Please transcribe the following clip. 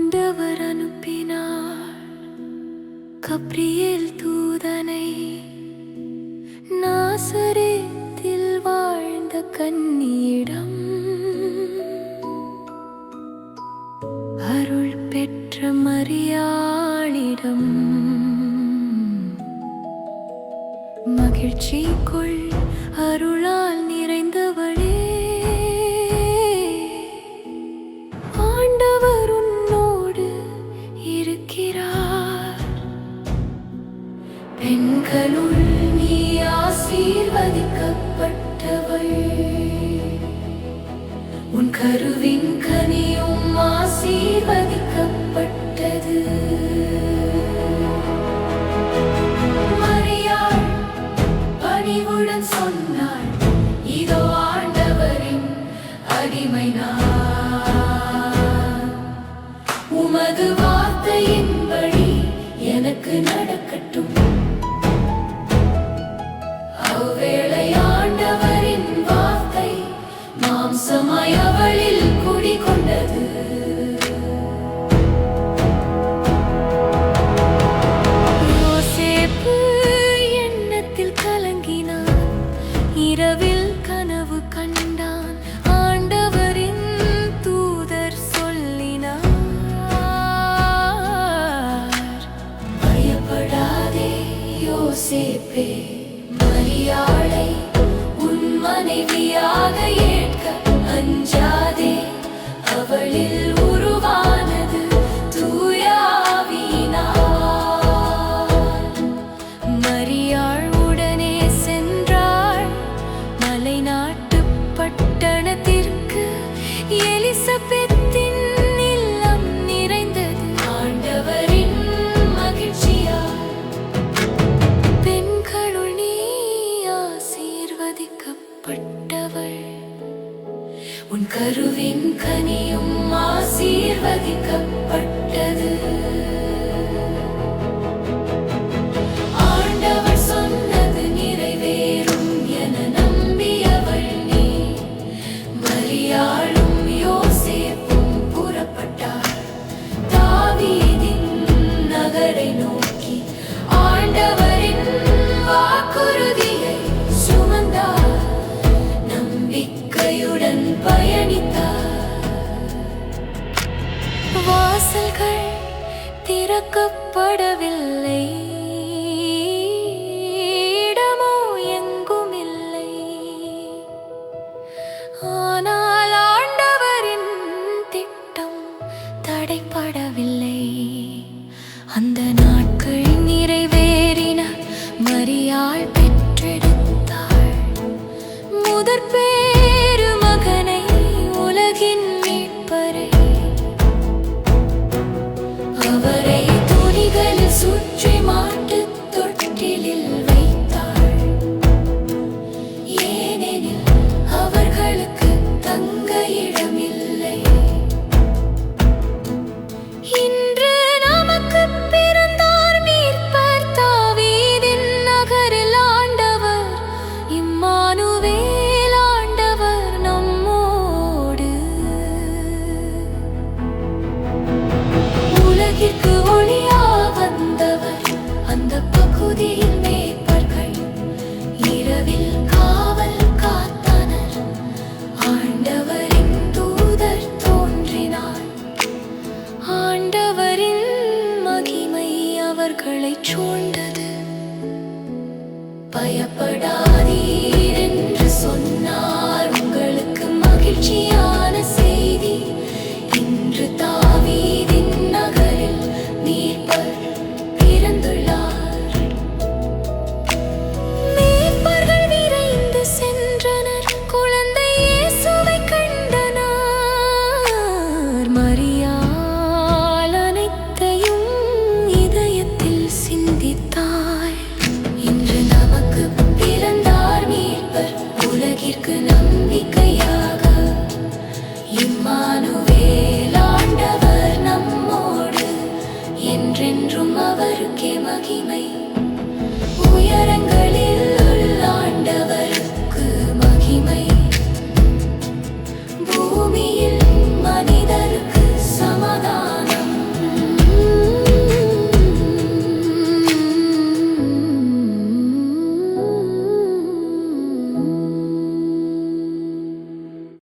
ஆண்டவர் அனுப்பினார். கப்ரியல் தூதனை நாசரேத்தில் வாழ்ந்த கன்னியிடம் அருள் பெற்ற மரியாளிடம் மகிழ்ச்சி கொள் அருள் பெண்களுள் நீ ஆசீர்வதிக்கப்பட்டவள். உன் கருவின் கனியும் ஆசீர்வதிக்கப்பட்டது. மரியாள் பணிவுடன் சொன்னாள் இதோ ஆண்டவரின் அடிமை நான். உமது யோசேப்பே மரியாளை உன் மனைவியாக ஏற்க அஞ்சாதே அவளில் கனியும் ஆசீர்வதிக்கப்பட்டது. ஆண்டவர் சொன்னது நிறைவேறும் என நம்பியவள் நீ. மரியாதை திறக்கப்படவில்லை. உலகிற்கு ஒளியா வந்தவர். அந்த பகுதியில் மேற்பர்கள். இரவில் காவல் காத்தனர். ஆண்டவரின் தூதர் தோன்றினார். ஆண்டவரின் மகிமை அவர்களை சூழ்ந்தது. பயப்படாதீர்.